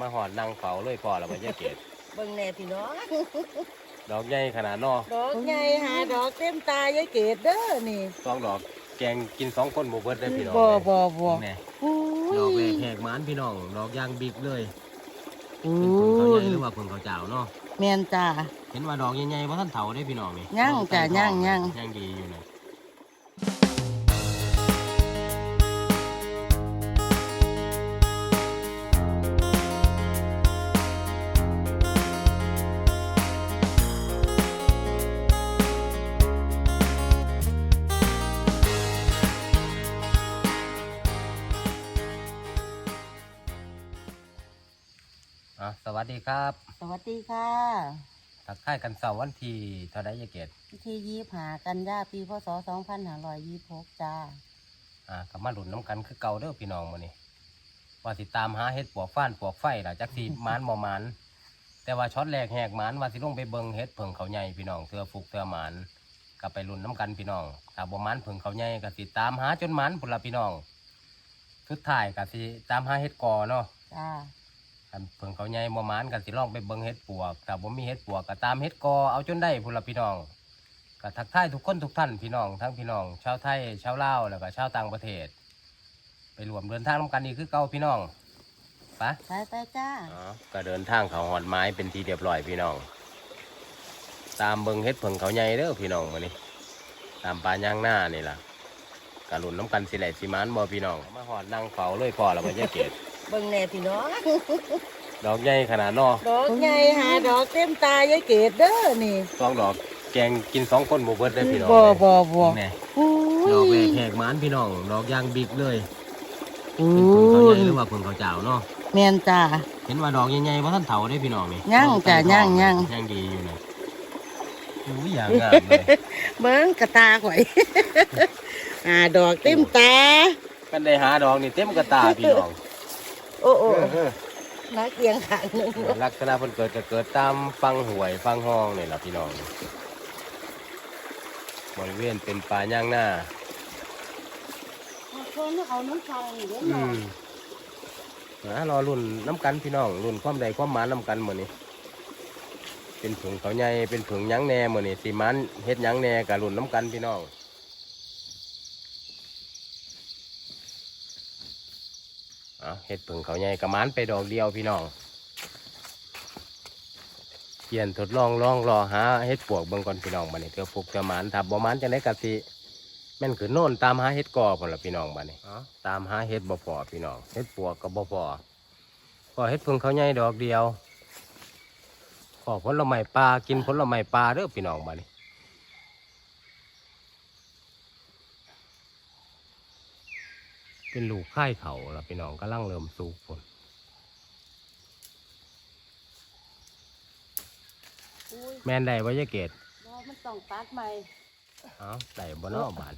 มาหอดนางเฝ้าเลยพอแล้วบ่ยายเกดเบิ่งแน่พี่น้อง ดอกใหญ่ขนาดเนอดอกใหญ่หาดอกเต็มตายายเกดเด้อนี่สองดอกแกงกินสองคนบ่เบิดได้อพี่น้องบ่บ่บ่แน่โอ้ดอกแรยกแหกหมานพี่น้องดอกยางบิ๊กเลยโอ้เป็นผงเขาใหญ่ยหรือว่าผงเขาเจ้าเนาะแม่นจ้าเห็นว่าดอกใหญ่ๆบ่ทันเฒ่าได้อพี่น้องนี่ยังจ้ะยังยังยังดีอยู่นะ อะสวัสดีครับสวัสดีค่ะทักทายกันเสาร์วันที่เท่าไดยายเกดที่ยี่หากันยาปีพศสองพันห้าร้อยยี่หกจ้าอ่ากลับมาหลุนน้ำกันคือเก่าเด้อพี่น้องมื้อนี้ว่าสิตามหาเฮ็ดปวกฟ้านปวกไฟล่ะจักสิหมานบ่หมานแต่ว่าช็อตแรกแหกหมานว่าสิลงไปเบิ่งเฮ็ดเผิงเขาใหญ่พี่น้องเทื่อฟุกเทื่อหมานก็ไปลุ้นน้ำกันพี่น้องถ้าบ่หมานเผิงเขาใหญ่ก็สิตามหาจนหมานพุ่นล่ะพี่น้องสุดท้ายก็สิตามหาเฮ็ดกอเนาะจ้า คันเพิ่งเขาใหญ่บ่หมานกันสิลองไปเบิ่งเฮ็ดปวกถ้าบ่มีเฮ็ดปวกก็ตามเฮ็ดกอเอาจนได้พุ่นละพี่น้องก็ทักทายทุกคนทุกท่านพี่น้องทั้งพี่น้องชาวไทยชาวลาวแล้วก็ชาวต่างประเทศ ไปรวมเดินทางนํกันนี่คือเก่าพี่น้องไปะไปไปจ้าอ๋อก็เดินทางเขาหอดไม้เป็นทีเรียบร้อยพี่น้อง ตามเบิ่งเฮ็ดเพิ่งเขาใหญ่เด้อพี่น้องมื้อนี้ตามป่าย่างหน้านี่ล่ะกะลุ่นน้ำกันสิแหละสิหมานบ่พี่น้องมาหอดนั่งเฝ้าเลยพอแล้วบ่ยายเกด เบิ่งแน่พี่น้อง ดอกใหญ่ขนาดเนอดอกใหญ่หาดอกเต็มตายายเกดเด้อนี่สองดอกแกงกินสองคนบ่เบิดได้พี่น้องบ่บ่บ่แน่โอ้ดอกแรยกแหกหมานพี่น้องดอกยางบิ๊กเลยโอ้เป็นผงเขาใหญ่ยหรือว่าผงเขาเจ้าเนาะแม่นจ้าเห็นว่าดอกใหญ่ๆบ่ทันเฒ่าได้พี่น้องนี่ยังจ้ะยังยังยังดีอยู่นะอู้ยอย่างงามเลยเบิ่งกระตาข่อยหาดอกเต็มตากันได้หาดอกนี่เต็มกระตาพี่น้อง โอ้โอ้เออนักเอียงขางหนึงลักษณะเพิ่นเกิดก็เกิดตามฟังห้วยฟังห้องนี่ล่ะพี่น้อง บริเวณเป็นป่าย่างหน้าคนเอาน้ำทองเดี๋ยวหอืน่อยมนะรอรุ่นน้ำกันพี่น้องรุ่นความใดความหมานน้ำกันหมดนี้เป็นผึ่งเขาใหญ่เป็นผึ่งหยั้งแหน่หมดนี้สีมันเฮ็ดหยั้งแหน่กับรุ่นน้ำกันพี่น้องอะ เฮ็ดผึ่งเขาใหญ่กับมันไปดอกเดียวพี่น้องเปลี่ยนทดลองลองรอหาเฮ็ดปวกเบิ่งก่อนพี่น้องบัดนี้เถื่อฟุกเถื่อหมันถ้าบ่หมันจังได๋ก็สิแม่นคือโน่นตามหาเห็ดกอพนละพี่น้องบ้านนี้ตามหาเห็ดบ่พอพี่น้องเห็ดปวกก็บ่พอพอเห็ดเพึ่งเขาใหญ่ดอกเดียวขอผลไม้ปลากินผลไม้ปลาเด้อพี่น้องบ้าน เป็นลูกไข่เขาละพี่น้องกำลังเริ่มสูกฝนอุ้ยแม่นได้ว่ายายเกตบ่มันต้องตัดใหม่เอ้าได้บ่เนอบาน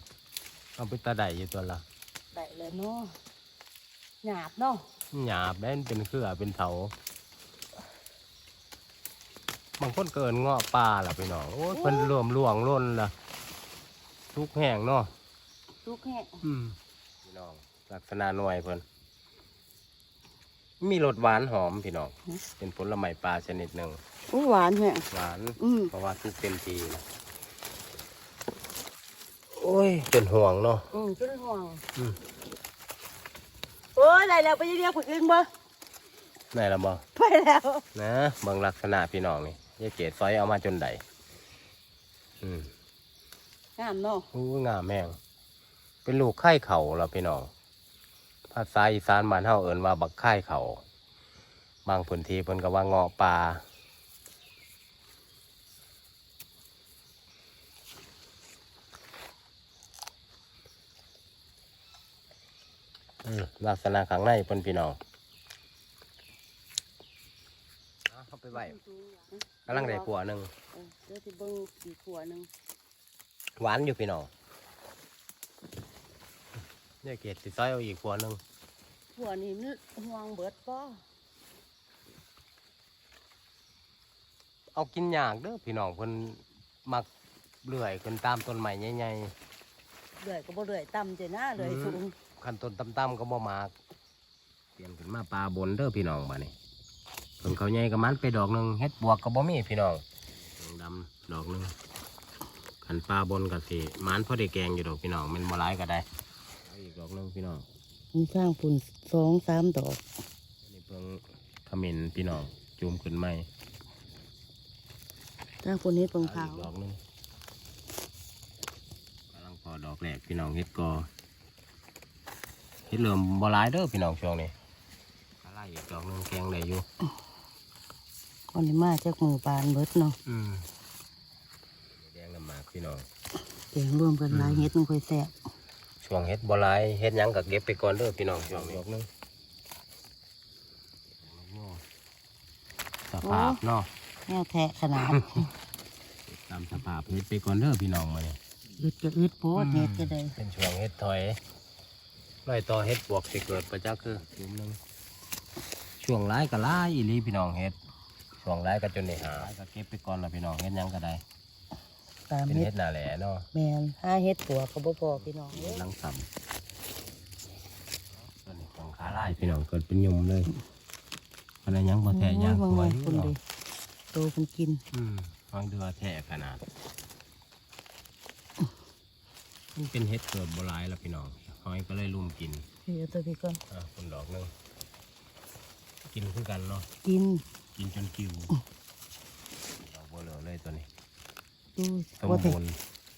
เอาไปตาได้อยู่ตัวละได้เลยเนาะหยาบเนาะหยาบได้มันเป็นเครือเป็นเถาบางคนเกินเงาะปลาล่ะพี่น้องโอ้ยเพิ่นรวมล่วงล้นล่ะทุกแห่งเนาะลูกแห้งอืมพี่น้อง ลักษณะหน่วยเพิ่นมีรสหวานหอมพี่น้อง เป็นผลไม้ปลาชนิดหนึ่งอู้หวานแห้งหวานอืมเพราะว่าทุกเต็มทีนะโอ้ยเป็นห่วงเนาะอืมขึ้นห่วงอืมโอ้ยได้แล้วไปเรียกผู้อื่นบ่ไหนละบ่ไปแล้วนะเบิ่งลักษณะพี่น้องนี่ยายเกดซอยเอามาจนใดอืมงามเนาะอู้งามแม่งเป็นลูกไข่เขาเราพี่น้อง ภาษาอีสานบ้านเฮาเอิ้นว่าบักไข่เขาบางพื้นที่เพิ่นก็ว่าเงาะปลาอืมลักษณะข้างในเพิ่นพี่น้องเอาเข้าไปไว้กำลังได้ขัวหนึ่งเออเดี๋ยวสิเบิ่งอีกขัวหนึงหวานอยู่พี่น้องเนี่ยเกดสิซอยเอาอีกขัวหนึ่ง ขัวนี่มันห่วงเบิดบ่เอากินยากเด้อพี่น้องเพิ่นมักเลื่อยขึ้นตามต้นไม้ใหญ่เลื่อยก็บ่เลื่อยต่ำเจนะเลื่อยอืมสูงๆคันต้นต่ำๆก็บ่มากเปลี่ยนขึ้นมาปลาบนเด้อพี่น้องมานี่เพิ่งเขาใหญ่กับมันไปดอกหนึ่งเฮ็ดบวกกับบ่มีพี่น้องดำดอกหนึ่งขันปลาบนกับสิมันพอได้แกงอยู่ดอกพี่น้องมันบ่ร้ายก็ได้เอาอีกดอกหนึ่งพี่น้อง มีสร้างปุ่นสองสามดอกนี่เพิ่งขมิ้นพี่น้องจูมขึ้นไหมสร้างปุ่นนี้เปิงเอาขาวอีกดอกหนึงกำลังพอดอกแรกพี่น้องเฮ็ดกอเฮ็ดเหลื่อมบ่ร้ายเด้อพี่น้องช่วงนี้อะไรอีกดอกหนึงแกงได้อยู่วันนี้มาจากมือปานเบิดเนาะอืมแดงน้ำหมากพี่น้องเสียงร่วมกันหลายเฮ็ดมันค่อยแซ่บ ช่วงเฮ็ดบ่หลายเฮ็ดหยังก็เก็บไปก่อนเด้อพี่น้องช่วงนี้ดอกหนึงสภาพเนาะแนวแทะขนาดตามสภาพเฮ็ดไปก่อนเด้อพี่น้องมาเนี่ยอึดก็อึดโพดเฮ็ดก็ได้เป็นช่วงเฮ็ดถอยร้อยต่อเฮ็ดบวกสิเกิดประจักษ์คือจุ่มหนึงช่วงร้ายก็ร้ายอีหลีพี่น้องเฮ็ดช่วงร้ายก็จนได้หาก็เก็บไปก่อนละพี่น้องเฮ็ดหยังก็ได้ ตามเป็นเฮ็เฮ็ดดหน้าแหล่เนาะแมนห้าเฮ็ดปัวก็บ่พอพี่น้องเอ้เฮ็ยดหลังซ้ำตัวนี้ของขาลายพี่น้องเกิดเป็นยุ่มเลยอะไรยังบ่แท้ยังโอ้สวยยอยู่คุณเนาะดิโตมันกินอืมฟังดูว่าแท้ขนาดมันเป็นเฮ็ดเกิดบ่หลายแล้วพี่น้องหอยก็เลยลุ่มกินเดี๋ยวตัวพี่ก่อนอะคนดอกหนึงกินคือกันเนาะ กินกินจนกิวดอกบัวเหลืองเลยตัวนี้ ดูสมว่าแต่บูรณ์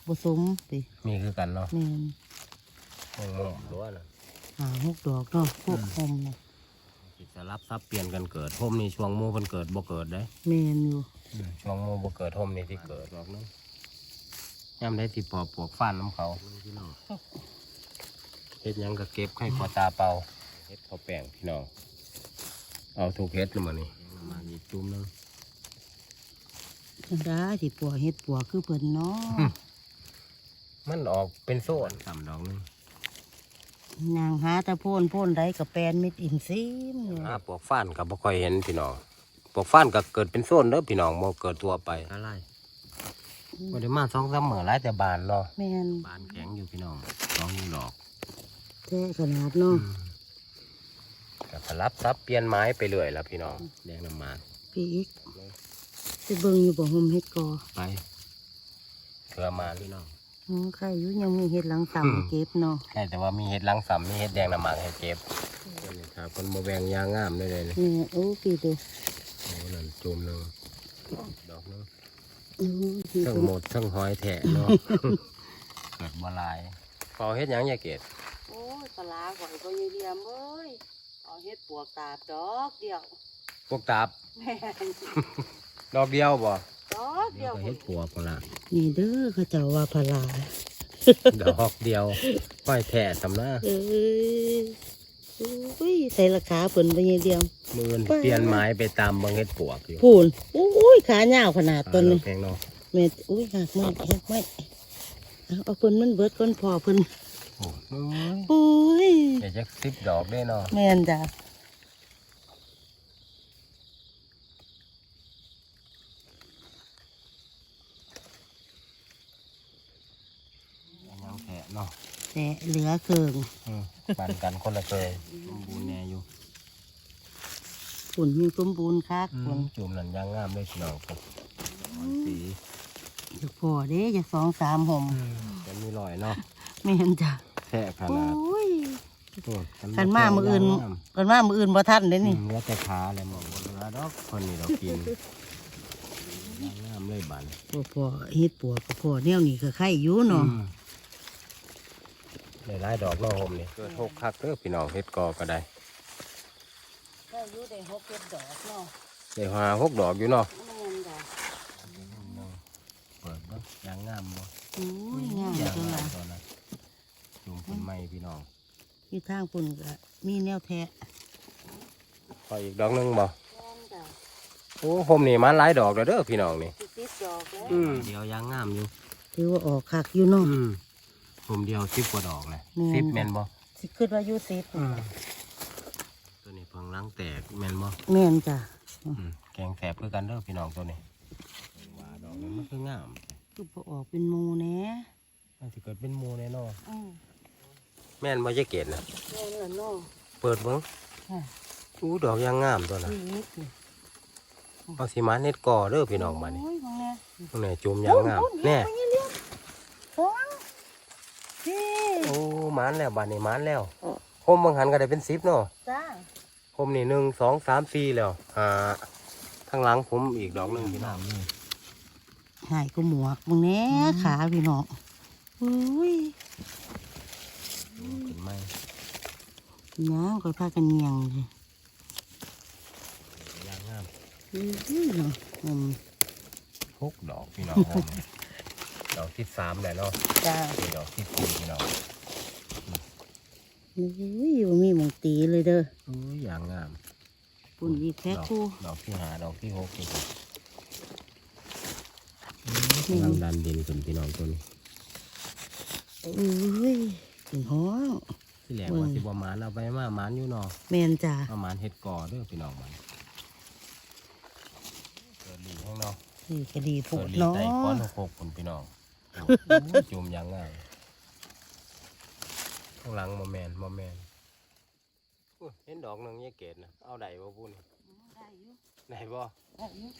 บ่สมติมีคือกันเนาะแม่นมงมุมตัวน่ะหาหกดอกเนาะพวกหอมเนาะจิตสลับซับเปลี่ยนกันเกิดท่มนี่ช่วงหมูเพิ่นเกิดบ่เกิดได้ แม่นอยู่ช่วงหมูบ่เกิดท่มนี่ที่เกิดดอกหนึงย่ำได้ที่ปอบปวกฟ้านน้ำเขาเฮ็ดหยังก็เก็บให้พอตาเป่าเฮ็ดพอแป้งพี่น้องเอาถูกเฮ็ดแล้วมานี่มาอีกจุ่มหนึง จังได้สิปัวเฮ็ดปัวคือเพิ่นเนาะมันออกเป็นโซนสามดอกหนึงนางหาแตะโพนโพนใดกับแปลนมิดอินซีมอยู่อ่าปวกฟ้านก็บ่ค่อยเห็นพี่น้องปวกฟ้านก็เกิดเป็นโซนเด้อพี่น้องบ่เกิดตัวไปอะไรบ่ได้มาสองสามมื้อหลายแต่บานเนาะแม่นบานแข็งอยู่พี่น้องสองดอกแท้ขนาดเนาะก็สลับซับเปลี่ยนไม้ไปเรื่อยแล้วพี่น้องแดงน้ำหมากพี่อีก สิเบิ่งอยู่บ่ห่มเฮ็ดกอไปเพื่อมาพี่น้องอือใครอยู่ยังมีเฮ็ดหลังอืม ต่ำเก็บเนาะใช่แต่ว่ามีเห็ดลังสัมมีเห็ดแดงน้ำหมากให้เก็บนี่ครับคนมาแบ่งยางงามได้เลยนี่นี่โอ้พี่เด้อโอ้นั่นจุ่มหนึงดอกหนึงอือพี่ทั้งเพิ่นหมดทั้งหอยแถะเนาะเกิดบ่หลายพอเฮ็ดหยังอย่าเกตโอ้ยปลาร้าข่อยบ่ยายเดียมเอ้ยเอาเฮ็ดปวกตาบดอกเดียวพวกตับแม่น ดอกเดียวบ่ดอกเดีเดี๋ยยววก็เฮ็ดปวกนั่นล่ะนี่เด้อเขาเจ้าว่าปลาร้าดอกเดียวหอยแถะสำนะเอ้ยอุ้ยใส่ราคาเพิ่นบ่ยายเดียมมือนเปลี่ยนไม้ไปตามเบางเฮ็ดปวกอยู่พูนอุ้ยขายาวขนาดต้นนี้แพงเนาะแม่อุ้ยหักไม่หักไม่เอาเอาเพิ่นมันเบิดก้นพอเพิ่นโอ้ยโอ้ยเดี๋ยวจะสิบดอกได้เนาะแม่นจ้ะ ยังแถะ เนาะแต่เหลือเคิงอืมปันกันคนละเคยสมบูรณ์แน่อยู่ฝุ่นมีสมบูรณ์คักฝุ่นจุ่มนั่นยางงามเลยพี่น้องครับสีอยากพอเด้อยากสองสามห่มจะมีรอยเนาะแม่นจ้ะแค่ขโอ้นาดยโอ้ยกันมามืออื่นยางงามกันมามืออื่นบ่ทันเด้อืนี่มเหลือแต่ขาเลยหมองบนเรือดอกคนนี้เรากินยางงามเลยบัน พอพอเฮ็ดปัวก็พอแนวนี้ก็ไข่อยู่เนาะอืม ได้หลายดอกเนาะผมนี่เกิดหกคักเด้อพี่น้องเฮ็ดกอก็ได้ไข่อยู่ได้หกเจ็ดดอกเนาะได้หาหกดอกอยู่เนาะแม่นจ้ะเปิดเนาะยางงามบ่โอ้ยงามยางจังงาล่ะมตัวนั้นจุ่มเป็นไม้พี่น้องที่ทางปุ่นก็มีแนวแทะพออีกดอกหนึงบ่แม่นจ้ะโอ้ผมนี่มันหลายดอกแล้วเด้อพี่น้องนี่สิบดอกแล้วอืมเดียวยางงามอยู่ถือว่าออกคักอยู่เนาะอืม ผมเดียวสิบกว่าดอกเลยแม่นสิบแมนบ่สิคิดว่าอยู่สิบตัวนี้เพิ่งล้างแตกแมนบ่แม่นจ้ะอืมแกงแสบคือกันเด้อพี่น้องตัวนี้ว่าดอกนี้มันคืองามคือพอออกเป็นหมูแหน่มันสิเกิดเป็นหมูแน่นอนอืมแม่นบ่จะเกตนะแม่นละเนาะเปิดเบิ่งค่ะอู้ดอกยางงามตัวน่ะนี่นี่เอาสิมาเน็ดก่อเด้อพี่น้องมานี่โอ้ยมองแน่ตรงไหนจุ่มยางงามแน่ นี่เลี้ยงสองสี่ โอ้หมานแล้วบานนี้หมานแล้วโอ้คมบางหันก็ได้เป็นสิบเนาะจ้าคมนี่หนึ่งสองสามสี่แล้วอ่าข้างหลังผมอีกดอกหนึ่งพี่น้องนี่หายกูหมวกมึงแน่ขาพี่น้องอุ้ยเห็นไหมน้ำก็พากันเงียงเลยยางงามอุ้ยเนาะอืมหกดอกพี่น้องผม ดอกที่สามแล้วเนาะจ้านี่ดอกที่สี่พี่น้องอุ้ยบ่มีหมองตีเลยเด้ออุ้ยยางงามปุ่นอีกแค่ดอกคู่ดอกที่หาดอกที่หกนี่ครับกำลังดันดินขึ้นพี่น้องตัวนี้อุ้ยถึงห้องที่แหลกว่าสิบหมานเอาไปมาหมานอยู่เนาะแมนจ้าเอาหมานเห็ดก่อเด้อพี่น้องมันเกิดหลีข้างนอกนี่ก็ดีพูเกิดดหลีเนาะไต่ก้อนหกคนพี่น้องโอ้ย จุ่มยางง่ายข้างหลังโมแมนโมแมนอุ๊ยเห็นดอกหนึงยี่เกตนะเอาได้บ่พูนได้อยู่ได้บ่ได้อยู่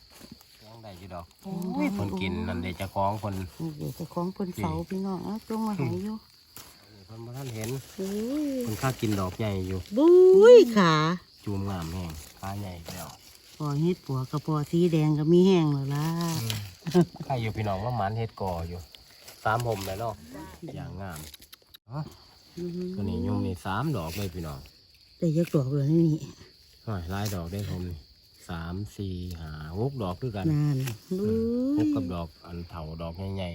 ยังได้อยู่ดอกโอ้ยคนกินนั่นเดจะคล้องคนนี่เดี๋ยวเจะคล้าของเพิ่นเฝ้าพี่น้องเอาจงมาใหายอยู่คนบ่ท่านเห็นอุ้ยคนข้ากินดอกใหญ่อยู่บุ้ยขาจูมงามแห้งขาใหญ่แล้วพอเฮ็ดปัวกระปอสีแดงก็มีแห้งแล้วล่ะใครอยู่พี่น้องว่าหมันเห็ดก่ออยู่ สามห่มเลยเนาะอย่างงามอ๋อตัวนี้ยุ่มนี่สามดอกเลยพี่น้องแต่ยักดอกเลยนี่หอยลายดอกได้ผมนี่สามสี่ห้าหกดอกด้วยกันนานบุ้หกยกับดอกอันเถาดอกใหญ่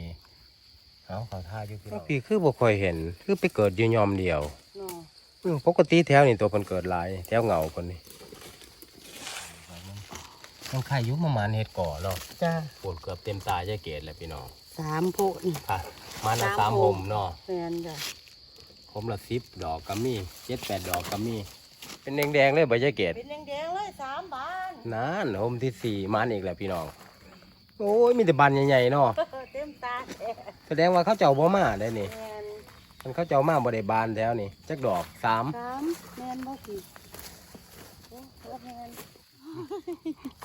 ๆเอาเขาท่าอยู่พี่น้องพี่คือบ่ค่อยเห็น คือไปเกิดอยู่ยอมเดียวเนาะอืมปกติแถวนี่ตัวคนเกิดหลาย แถวเหงาคนนี่ต้องใครอยุประมาณเห็ดก่อเนาะจ้าฝนเกือบเต็มตาจะเกตแหละพี่น้อง สามโพะนี่ค่ะมันละสาสามมห่ห่มมเนาะแฟนจ้ะผมละสิบดอกก็มีเจ็ดแปดดอกก็มี เป็นแดงๆเลยใบจะเกตเป็นแดงๆเลยสามบานนานห่มที่สี่มันอีกแล้วพี่น้อง โอ้ยมีแต่บานใหญ่ๆเนาะเต็มตาแท้แสดงว่าเขาเจ้าบ่มาได้นี่แมนมันเขาเจ้ามาบ่ได้บานแล้วนี่จักดอกสามสามแมนบ่กี่โอ้โหแมน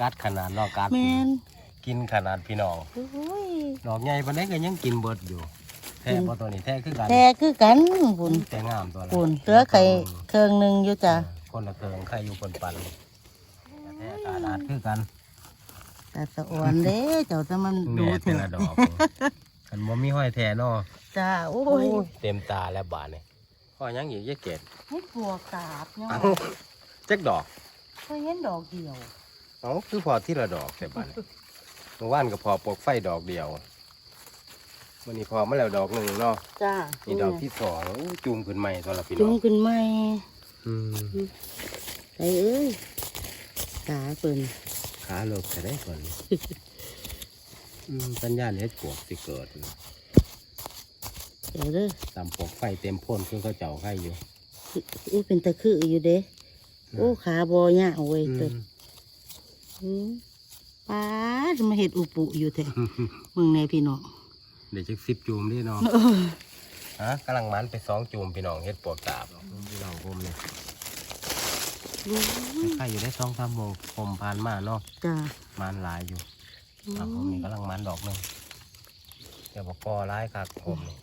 กัดขนาดเนาะกัดแมน กินขนาดพี่น้องโอ้ยดอกใหญ่ปานนี้ก็ยังกินเบิดอยู่ แท้บ่ตัวนี้แท้คือกันแท้คือกันบุญแต่งามตัวละบุญเหลือไข่เครื่องหนึงอยู่จ้ะคนละเครื่องใครอยู่คนปันแท้กาดาดคือกันแต่ตะอ่อนเด้เจ้าแต่มันดูแม่เถแต่ละอะดอกกันบ่มีห้อยแท้เนาะจ้าโอ้โอ้ยยเต็มตาแล้วบาดนี่ห้อยยังอีกยายเกดให้ปวกตาบเนาะเอ้าจักดอก เคยเห็นดอกเดียว เอ้าคือพอที่ละดอกแต่บาดนี่เมื่อวานก็พอปลกไฟดอกเดียววันนี้พอมาแล้วดอกหนึ่งเนาะจ้านี่ดอกที่สองอู้จูมขึ้นใหม่ตัวละพี่จุน้งองขึ้นไหมอืมไอ้เอ้ยตาเปิ่นขาเลิกจะได้ก่อนอืมปัญญาเฮ็ดปวกสิเกิดเดี๋ยวเด้อตามปลกไฟเต็มพ่นคือเขาเจ้าไข่อยู่อู้เป็นตะคืออยู่เด้โอ้ขาบอยาวเว้ยอืตัวม อืม ป้าดมาเห็ดอุปุอยู่แท้มึงในพี่น้องเดี๋ยวจะสิบจูมดิเนาะฮะกำลังมันไปสองจูมพี่น้องเฮ็ดปวกตาบพี่น้องผมเนี่ยรู้ไข่อยู่ได้สองสามโมงผมผ่านมาเนาะจ้ามันหลายอยู่อะผมนี่กำลังมันดอกหนึงเดี๋ยวบอกกอร้ายครับผมนี่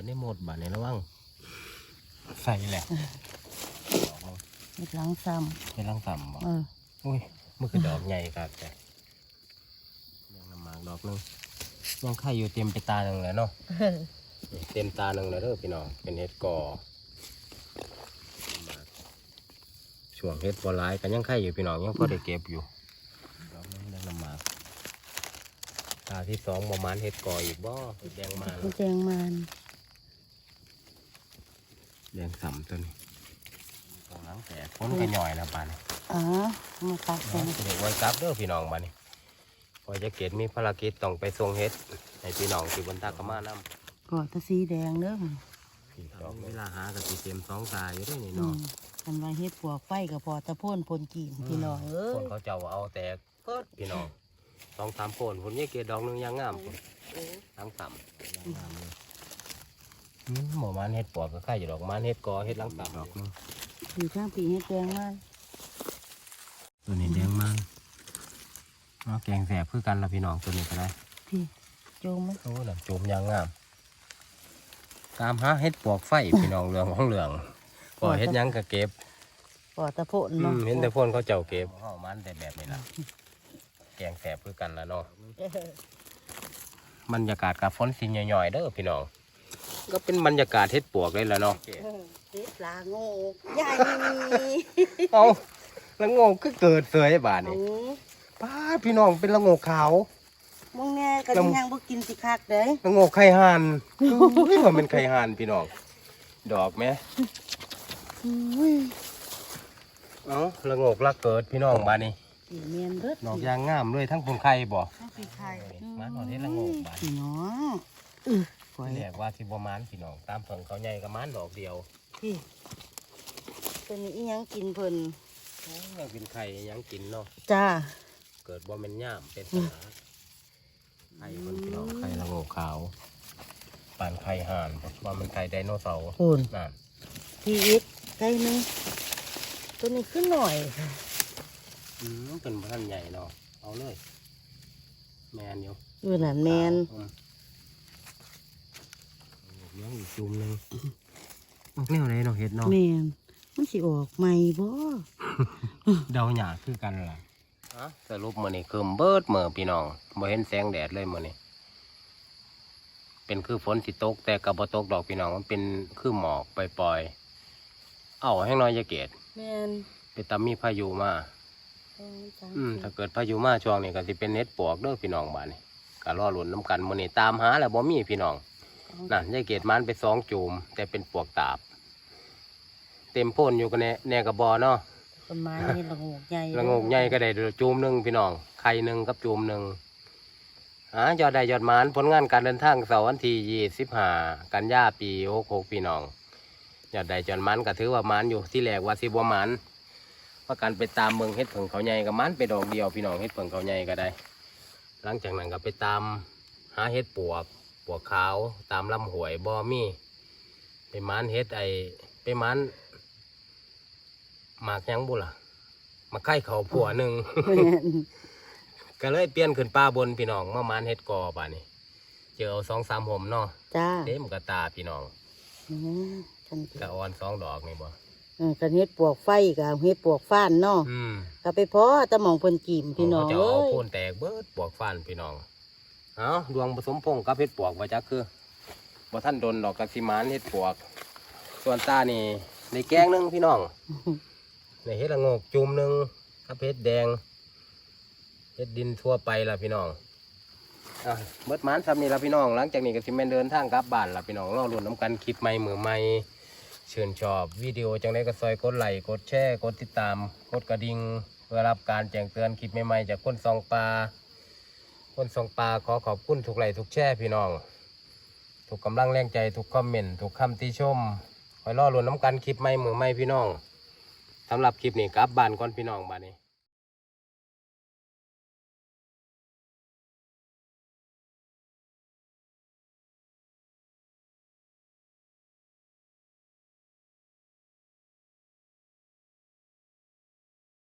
ดก็เกิดในหมดบาดในระวังใส่แหละดอกหนึ่งเห็ดหลังซ้เป็นรังต่ำบ่ำเอออุ้ยมันคือดอกใหญ่ครับแต่ยังน้ำหมากดอกหนึงยังไข่อยู่เต็มไปตาหนึ่งเลยเนาะนี่เต็มตาหนึ่งเลยเด้อพี่น้องเป็นเห็ดกอช่วงเห็ดบอลายกันยังไข่อยู่พี่น้องยังพอได้เก็บอยู่ดอกนึงได้น้ำหมากตาที่สองประมาณเห็ดกออีกบ่เห็ดแดงมามัแล้นวแจงมัน แดงสำตัวนี้ตรงหลังแต่พ้นกระหน่อยแล้วปานนี้อ๋อมาตัดกันเด็กไว้กลับเด้อพี่น้องมานี่พอจะเกตมีภารกิจต้องไปส่งเห็ดให้พี่น้องที่บนตากมานำกอดตะสีแดงเด้อพี่ดอกเวลาหากับสีเต็มสองตาอยู่ด้วยนี่อืเนาะมกันว่าเฮ็ดปวกไฟกับพอตะโพ่นพนกีนพี่น้องเอ้คนยเขาเจ้าเอาแต่พี่น้องสองสามคนผมยังเกตดอกหนึงยังงามผมเออทั้งต่ำ หมอมันเฮ็ดปวกก็ค่ายอยู่ดอกมันเฮ็ดกอเฮ็ดหลังตาดอกนึงอยู่ข้างปีเฮ็ดแดงมากตัวนี้แดงมันเอาแกงแสบคือกันละพี่น้องตัวนี้ก็ได้พี่โจมมั้ยโอ้น้ำจุ่มยางงาม ตามหาเฮ็ดปวกไฟพี่น้องเรื่องของเรื่องก็เฮ็ดหยังก็เก็บปอตะโพนอืเนาะมเห็นแต่พ่นเขาเจ้าเก็บเฮามันแต่แบบนี้ล่ะแกงแสบคือกันละเนาะเออบรรยากาศกับฝนสินย่อยๆเด้อพี่น้อง ก็เป็นบรรยากาศเฮ็ดปวกเลยล่ะเนาะเออเด็ดปลาโง่ใหญ่เอาละโงกก็เกิดเสยบาดหนูนี่ป้าดพี่น้องเป็นละโงกขาวมึงแน่ก็แล้วยังบ่กินสิคักเด้ละโงกไข่ห่านอุ้ยว่าเป็นไข่ห่านพี่น้องดอกไหมอุ้ยเอ้าละโงกละเกิดพี่น้องบาดนี้สีเมียนเบิดดอกยางงามเลยทั้งผลไข่บ่ทั้งปีไข่มาตอนนี้ละโงกบาดพี่น้อง เออปล่อยเรียกว่าสิบ่มานพี่น้องตามเพิ่งเขาใหญ่กับมานดอกเดียวพี่ตัวนี้อีหยังกินเพิ่นโอ้ยเป็นไข่ยังกินเนาะจ้าเกิดบ่แม่นย่ามเป็นปัญหาไข่คนพี่น้องไข่ละโงกขาวปานไข่ห่านว่ามันไข่ไดโนเสาร์คุณนั่นพี่อีกไก่หนึงตัวนี้ขึ้นหน่อยค่ะอืมเป็นพันใหญ่เนาะเอาเลย แมนอยู่อยู่นั่นแมนอืมเลี้ ยงอีกจุ่มหนึงออกแนวไหนเนาะเห็ดเนาะแมนมันสิออกใหม่บ่เดาหยาคือกันล่ะสรุปมื้อนี้คือเบิดมื้อพี่น้องบ่เห็นแสงแดดเลยมื้อนี้เป็นคือฝนสิตก แต่ก็บ่ตกดอกพี่น้องมันเป็นคือหมอกปล่อยๆเอาให้น้อยจะเกตแมนไปตามมีพายุมาสองสามอืมสี่ถ้าเกิดพายุมาช่วงนี้ก็สิเป็นเน็ดปวกเด้อพี่น้องบ้านนี้ก็รอหลุนน้ำกันมื้อนี้ตามหาแล้วบ่มีพี่น้อง นั่นยายเกดมันไปสองจูม แต่เป็นปวกตาบ เต็มโพ่นอยู่กันแน่แน่กระบอเนาะต้นไม้นี่ละโงกใหญ่ละงกใหญ่ก็ได้จูมหนึ่งพี่น้องไข่หนึ่งกับจูมหนึ่งหายอดได้ยอดหมานผลงานการเดินทางเสาร์วันที่ยี่สิบห้ากันยาปีหกหกพี่น้องยอดได้ยอดหมันก็ถือว่าหมันอยู่ที่แรกว่าสิบวหมันว่าการไปตามเมืองเฮ็ดเผิงเขาใหญ่กับมันไปดอกเดียวพี่น้องเฮ็ดเผิงเขาใหญ่ก็ได้ หลังจากนั้นก็ไปตามหาเฮ็ดปวกป วกขาวตามลำหวยบอมี่ไปหมันเฮ็ดไอไปหมันหมากหยังบุล่ะมาไข่เขาผัวหนึ่งแม่นก็เลยเปลี่ยนขึ้นป่าบนพี่น้องมาหมันเฮ็ดกอป่านี่เจอเอาสองสามหมเนาะจ้าเต็มกระตาพี่น้องอืมจังกระออนสองดอกนี่บ่เออกันเฮ็ดปวกไฟกับเฮ็ดปวกฟ้านเนาะอืมก็ไปพอตะหมองเพิ่นกิมพี่น้องเขาจะเอ้เอายโพ่นแตกเบิดปวกฟันพี่น้อง เอาดวงผสมพงษ์กับเฮ็ดปวกว่าจักคือบ่ท่านดนดอกกระสิหมานเฮ็ดปวก ส่วนตานี่ในแกงหนึงพี่น้อง ในเฮ็ดละโงกจุ่มหนึงกับเฮ็ดแดงเฮ็ดดินทั่วไปล่ะพี่น้องอะเบิดหมานซ้ำนี่ล่ะพี่น้อง หลังจากนี้ก็สิแม่นเดินทางกลับบ้านล่ะพี่น้องรอลุ้นน้ำกันคลิปใหม่มือใหม่เชิญชอบวิดีโอจังได้ก็ซอยกดไลค์กดแชร์กดติดตาม กดกระดิ่งเพื่อรับการแจ้งเตือนคลิปใหม่ๆจากคนซองปลา คนซองปลาขอขอบคุณทุกไลค์ทุกแช่พี่น้อง ทุกกำลังแรงใจทุกคอมเมนต์ทุกคำติชมคอยรอลุ้นน้ำกันคลิปใหม่มือใหม่พี่น้องสำหรับคลิปนี้กลับบ้านก่อนพี่น้องบ้านนี้